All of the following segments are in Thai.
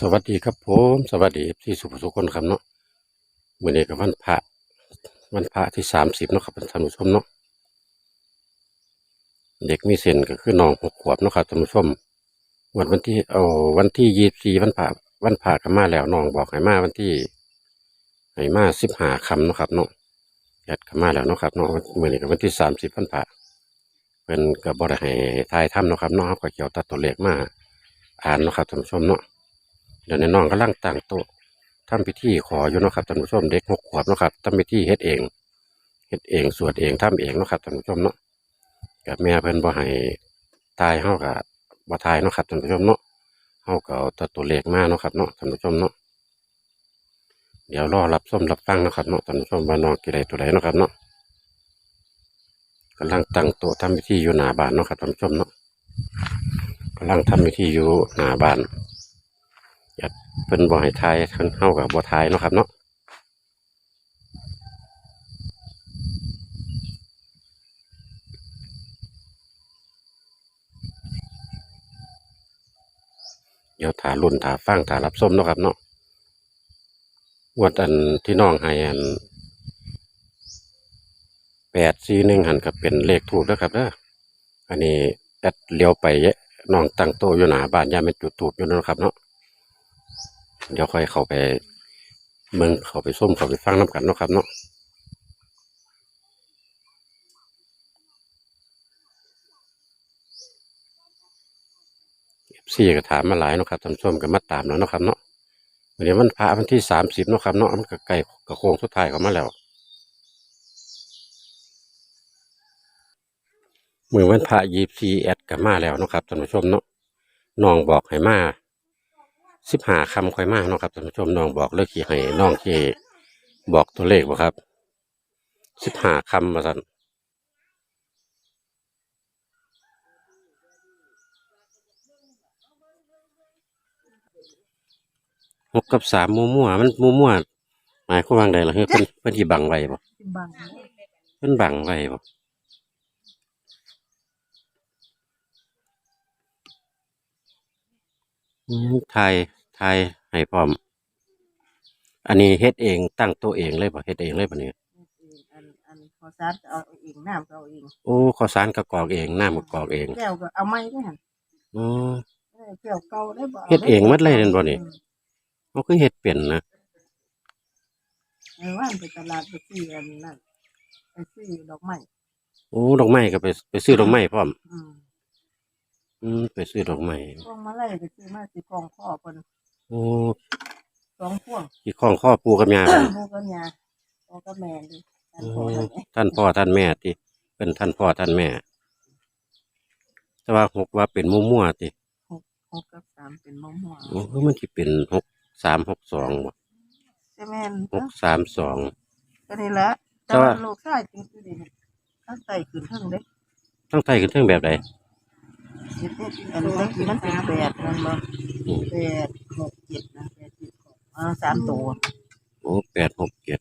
สวัสดีครับผมสวัสดีที่สุภสุคนครับเนาะมื่อนี้กับวันพระวันพระที่สามสิบเนาะครับท่านผู้ชมเนาะเด็กมีเส้นก็คือน้องหกขวบเนาะครับท่านผู้ชมวันวันที่เอาวันที่ยี่สี่วันพระวันพระก็มาแล้วน้องบอกให้มาวันที่ให้มาสิบห้าคำเนาะครับเนาะแอดก็มาแล้วเนาะครับเนาะมื่อนี้กับวันที่สามสิบวันพระเป็นกับบริให้ทายถ้ำเนาะครับเนาะครับก็เกี่ยวตัดตัวเลขมาอ่านเนาะครับท่านผู้ชมเนาะ เดี๋ยวในน้องกำลังตั้งโต๊ะทำพิธีขออยู่เนาะครับท่านผู้ชมเด็กหกขวบเนาะครับทำพิธีเฮ็ดเองเฮ็ดเองสวดเองทำเองเนาะครับท่านผู้ชมเนาะกับแม่เพิ่นบ่ให้ตายเฮากับบ่ทายเนาะครับท่านผู้ชมเนาะเฮาก็เอาตัวเลขมาเนาะครับเนาะท่านผู้ชมเนาะเดี๋ยวรอรับส้มรับฟังนะครับเนาะท่านผู้ชมว่าน้องกี่ใดตัวใดเนาะครับเนาะกำลังตั้งโต๊ะทำพิธีอยู่หน้าบ้านเนาะครับท่านผู้ชมเนาะกำลังทำพิธีอยู่หน้าบ้าน เพิ่นบ่ให้ทายเพิ่นเฮากับบ่ทายเนาะครับเนาะเดี๋ยวถารุ่นถาฟังถารับส้มเนาะครับเนาะงวดอันที่น้องให้อันแปดสี่หนึ่งหันก็เป็นเลขถูกแล้วครับเด้ออันนี้แอดเลี้ยวไปแยะน้องตั้งโตะอยู่หนาบ้านย่าเป็นจุดถูกอยู่นะครับเนาะ เดี๋ยวค่อยเข้าไปเมืองเข้าไปส้มเข้าไปฟังน้ำกันเนาะครับเนาะสี่ก็ถามมาหลายเนาะครับท่านผู้มก็มาตามแล้วเนาะครับเนาะวันนี้วันพระวันที่สามสิบเนาะครับเนาะมันก็ใกล้กับโค้งสุดท้ายเข้ามาแล้วมือวันพระยีบซีแอดก็มาแล้วเนาะครับท่านผู้ชมเนาะน้องบอกให้มา สิบห้าคำค่อยมาเนาะครับท่านผู้ชมน้องบอกเลยขี่ให้น้องขี่บอกตัวเลขบ่ครับสิบห้าคำมาสั่นหกกับสามมัวมัวๆมันมัวมัวๆหมายความว่าไงล่ะเฮ้ยเพิ่นเพิ่นที่บังไว้บ่บังเพิ่นบังไว้บ่อืมไทย ไทยให้พร้อม อันนี้เฮ็ดเองตั้งตัวเองเลยบ่เฮ็ดเองเลยบ่เนี่ยอันอันพอซาดก็เอาเองน้ำก็เอาเองโอ้ข้าวสารก็กรอกเองน้ำก็กรอกเองแก้วก็เอาไม้ด้วยหั่นอ๋อเออแก้วเก่าได้บ่เฮ็ดเองหมดเลยนั่นบ่นี่มันคือเฮ็ดเป็นนะเออว่าไปตลาดไปซื้ออันนั้นไปซื้อดอกไม้โอ้ดอกไม้ก็ไปไปซื้อดอกไม้พร้อมอืมอืมไปซื้อดอกไม้พวงมาลัยไปซื้อมาสิกองพ่อเพิ่น โอ้สองพวงที่คล้องข้อปูกับยาลูกกับยาพ่อกับแม่ดิอันโอ้พ่อกับแม่ท่านพ่อท่านแม่ที่เป็นท่านพ่อท่านแม่ แต่ว่าหกว่าเป็นมั่วๆติหกกับสามเป็นมะม่วงโอ้มันสิเป็นหกสามหกสองบ่ใช่แม่นหกสามสอง ก็นี่แหละแต่แต่ว่าว่า ลูกชายจริงๆดิตั้งใจขึ้นเทั้งเด้ทั้งไทยขึ้นเทิงแบบใดเจ็ดเนี่ย อันนี้ตั้งที่มันเป็นแปดมันบ่แปดหกเจ็ดนะแปดเจ็ดหกอ่าสามตัวโอ้แปดหกเจ็ด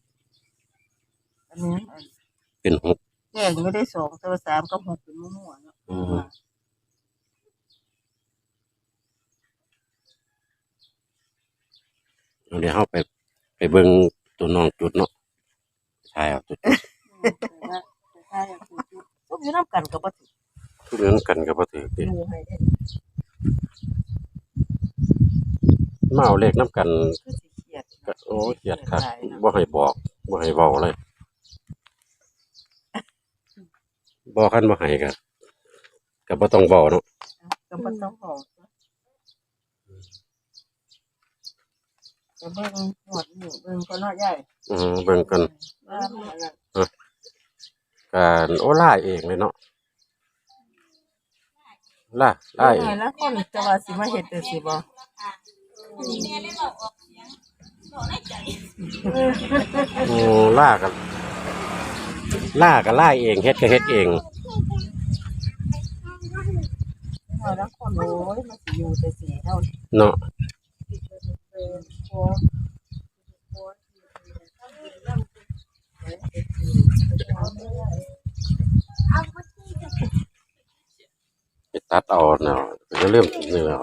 อันนี้อันเป็นหกแยกไม่ได้สองตัวสามกับหกเป็นมั่วๆเนาะอืมเดี๋ยวเราไป ไปเบิ่งตัวน้องจุดเนาะใช่เอาจุดพวกอยู่น้ำกันกับปฏิ ทุกเรื่องกันกับบ่ถือติดูให้ได้มาเอาเลขน้ำกันคือสิเครียดก็โอ้เขียดครับบ่ให้บอกบ่ให้เว้าเลยบอกกันบ่ให้ก็ก็บ่ต้องเว้าเนาะกับปต้องบอกจะเบิ่งหมดอยู่เบิ่งก็น้อยใหญ่อือเบิ่งกันว่ามันน่ะการโอ้ล่าเองเลยเนาะ ล่าล่าเอน้องยแล้วคนจะว่าสิมาเฮ็ดจังซี่บ่โอ้ล่ากันล่าก็ล่าเองเฮ็ดก็เฮ็ดเองน้อยแล้วคนโอ้ยมันสิอยู่แต่สิเฮาเนาะ เป็นพอพอ ไป ตัดเอาเนาะก็จะเริ่มนี่แล้ว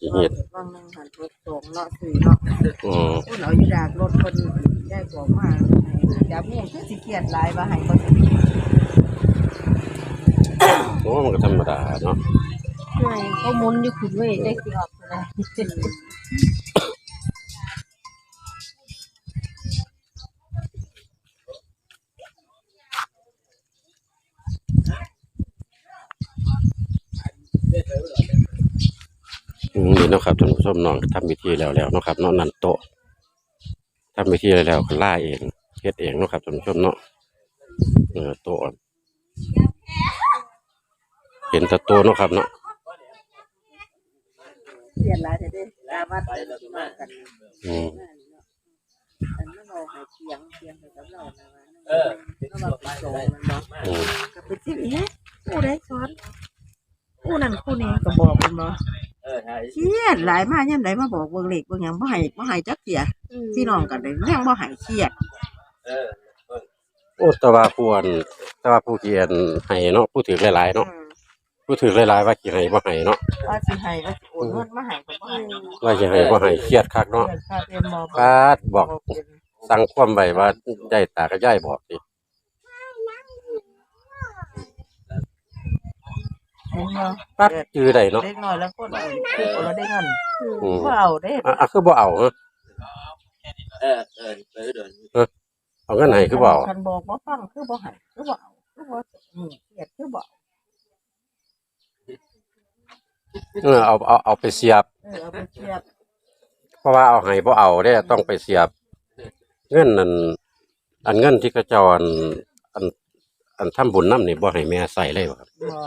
สิเฮ็ดบางหนึงหันรถสองเนาะสี่เนาะอืมคนเอาอยู่ดากรถคนได้บอกมาจับงูคือสิเครียดหลายว่าให้บ่สิโอ้มันก็ธรรมดาเนาะใช่ก็หมุนอยู่ขุนเว้ยได้สิออกเล นี่เนาะครับท่านผู้ชมน้องทำพิธีแล้วแล้วเนาะครับเนาะนั่นโต๊ะทำพิธีแล้วก็ล่าเองเฮ็ดเองเนาะครับท่านผู้ชมเนาะเออโต๊ะเห็นแต่โต๊ะเนาะครับเนาะเครียดหลายแต่เด้ตาวัดมากันอืมอันนั้นเราให้เสียงเสียงไปกับเรานะว่าเออเราไปโซมันเนาะอืมก็ไปที่นี้ผู้ใดสอนผู้นั้นผู้นี้ ก็บอกมันบ่เครียดหลายมากยามใดมาบอกเบิ่งเลขเบิ่งหยังบ่ให้บ่ให้จักเที่ยพี่น้องกันเลยยังบ่ให้เครียดโอ้แต่ว่าผู้อันแต่ว่าผู้เขียนให้เนาะผู้ถือหลายๆเนาะอืมผู้ถือหลายๆว่าสิให้บ่ให้เนาะว่าสิให้ว่าสิโอนเงินมาให้ก็บ่ให้ว่าสิให้บ่ให้เครียดคักเนาะเงินค่าเรียนมปาดบอกสั่งความไว้ว่าได้ตากับยายบอกสิ เห็นบ่ปั๊บจื้อได้เนาะเด็กน้อยแล้วคนเอาเอาแล้วได้เงินอืมบ่เอาเด้อะอะคือบ่เอาเหรอเออเออเออเดินเอาเงินให้คือบ่เอาคันบอกบ่ฟังคือบ่ให้คือบ่เอาคือบ่นี่เครียดคือบ่เอาเออเอาเอาเอาไปเสียบเออเอาไปเครียดเพราะว่าเอาให้บ่เอาเด้ต้องไปเสียบ เงินนั่นอันเงินที่เขาเจ้าอันอันอันทำบุญนำนี่บ่ให้แม่ใส่เลยบ่ครับบ่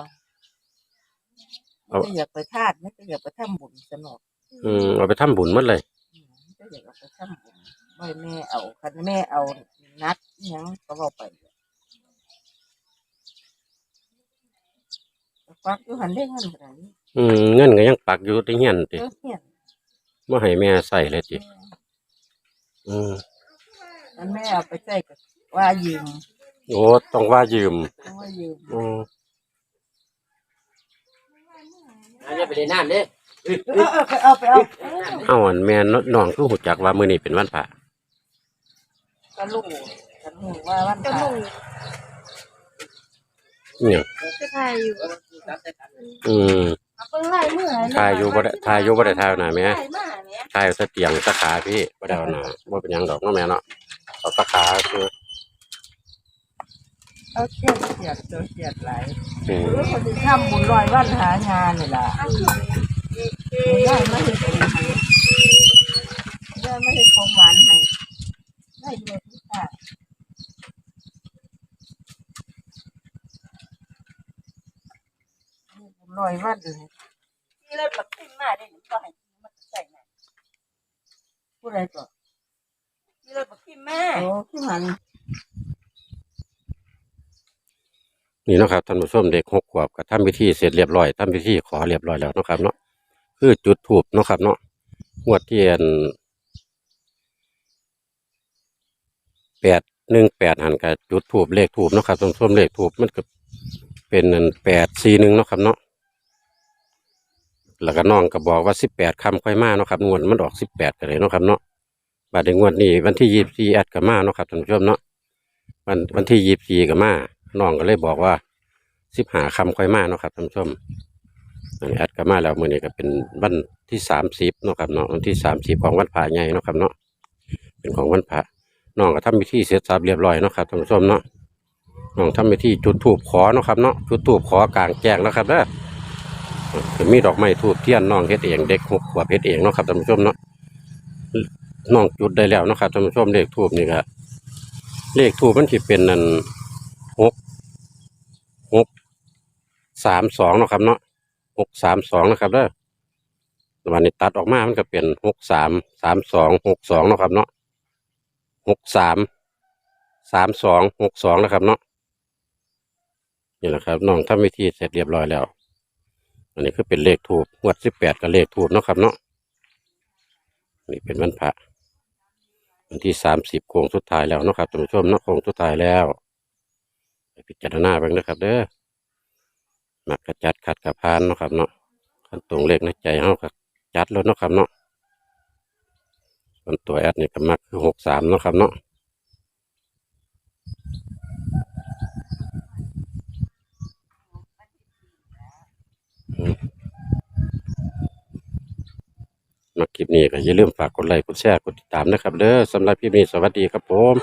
เอาจะอยากไปทาดไม่จะอยากไปทำบุญสนุกอืมเอาไปทำบุญหมดเลยอืมจะอยากเอาไปทำบุญไม่แม่เอาคันแม่เอานัดอิหยังก็เอาไปฟักอยู่หันได้เงินขนาดนี้อืมเงินก็ยังปักอยู่ที่เฮียนติเออเฮียนบ่ให้แม่ใส่เลยติอืมอันแม่เอาไปใส่ก็ว่ายืมโอ้ต้องว่ายืมต้องว่ายืม อืม อันนี้ไปเล่นน้ำเด้เออเออเอาไปเอาเอ้าอันแม่นน้องคือฮู้จักว่ามื้อนี้เป็นวันพระก็ลูกฉันหูว่าวันก็พระมุ่งเนี่ยก็ทายอยู่อืมเอาเพิ่งไล่เมื่อไหร่ทายอยู่บ่ได้ทายอยู่บ่ได้ทายหน้าแม่ไล่มาเนี่ยทายเอาแต่เตียงตะขาพี่บ่ได้เอาหน้าบ่เป็นหยังดอกเนาะแม่เนาะเอาตะขาคือ เอาเขียดเขียดเจอเขียดหลายอืมหรือคนที่ทำบุญลอยวันหางานนี่ล่ะได้มาเห็นให้ได้มาเห็นของหวานให้ได้ด้วยทุกอย่างบุญลอยวันเลยที่เล่นบักขึ้นมาได้หนึ่งก็ให้มันใส่ไหนผู้ใดก็ที่เล่นบักขึ้นมาโอ้ที่มัน นี่นะครับท่านผู้ชมเด็กหกขวบก็ทำพิธีเสร็จเรียบร้อยทำพิธีขอเรียบร้อยแล้วนะครับเนาะคือจุดธูปเนะครับเนาะงวดที่อันแปดหนึ่งแปดหันกับจุดธูปเลขธูปเนะครับท่านผู้ชมเลขธูปมันก็เป็นแปดสี่หนึ่งนะครับเนาะแล้วก็น้องก็บอกว่าสิบแปดคำค่อยมาเนาะครับงวดมันออกสิบแปดกันเลยเนาะครับเนาะบัดในงวดนี้วันที่ยี่สิบสี่แอดก็มาเนาะครับท่านผู้ชมเนาะวันวันที่ยี่สิบสี่ก็มา น้องก็เลยบอกว่าสิบหาคำค่อยมาเนาะครับท่านผู้ชมอันนี้แอดก็มาแล้วมือนี้ก็เป็นวันที่สามสิบเนาะครับเนาะวันที่สามสิบของวันพระใหญ่เนาะครับเนาะเป็นของวันพระน้องก็ทำพิธีเสร็จสับเรียบร้อยเนาะครับท่านผู้ชมเนาะน้องทำพิธีจุดธูปขอเนาะครับเนาะจุดธูปขอกลางแจ้งแล้วครับเด้อก็มีดอกไม้ธูปเทียนน้องเฮ็ดเองเด็กหกขวบเฮ็ดเองเนาะครับท่านผู้ชมเนาะน้องจุดได้แล้วเนาะครับท่านผู้ชมเลขทูบนี่ก็เลขทูบมันสิเป็นนั่น หกสามสองเนาะครับเนาะหกสามสองนะครับเด้อวันนี้ตัดออกมา มันก็เป็นหกสามสามสองหกสองเนาะครับเนาะหกสามสามสองหกสองนะครับเนาะนี่แหละครับน้องทำวิธีเสร็จเรียบร้อยแล้ว อันนี้คือเป็นเลขทูบงวดสิบแปดกับเลขทูบเนาะครับเนาะนี่เป็นวันพระวันที่สามสิบโค้งสุดท้ายแล้วเนาะครับท่านผู้ชมเนาะโค้งสุดท้ายแล้ว พิจารณาเบ้างนะครับ เด้อมักกระจัดขัดกระพานเนาะครับเนาะขั้นตรงเลขในใจเฮากับจัดเลยเนาะครับเนาะส่วนตัวแอดนี่ก็มักคือหกสามเนาะครับเนาะมมาคลิปนี้ก็อย่าลืมฝากกดไลค์กดแชร์กดติดตามนะครับเด้อสำหรับคลิปนี้สวัสดีครับผม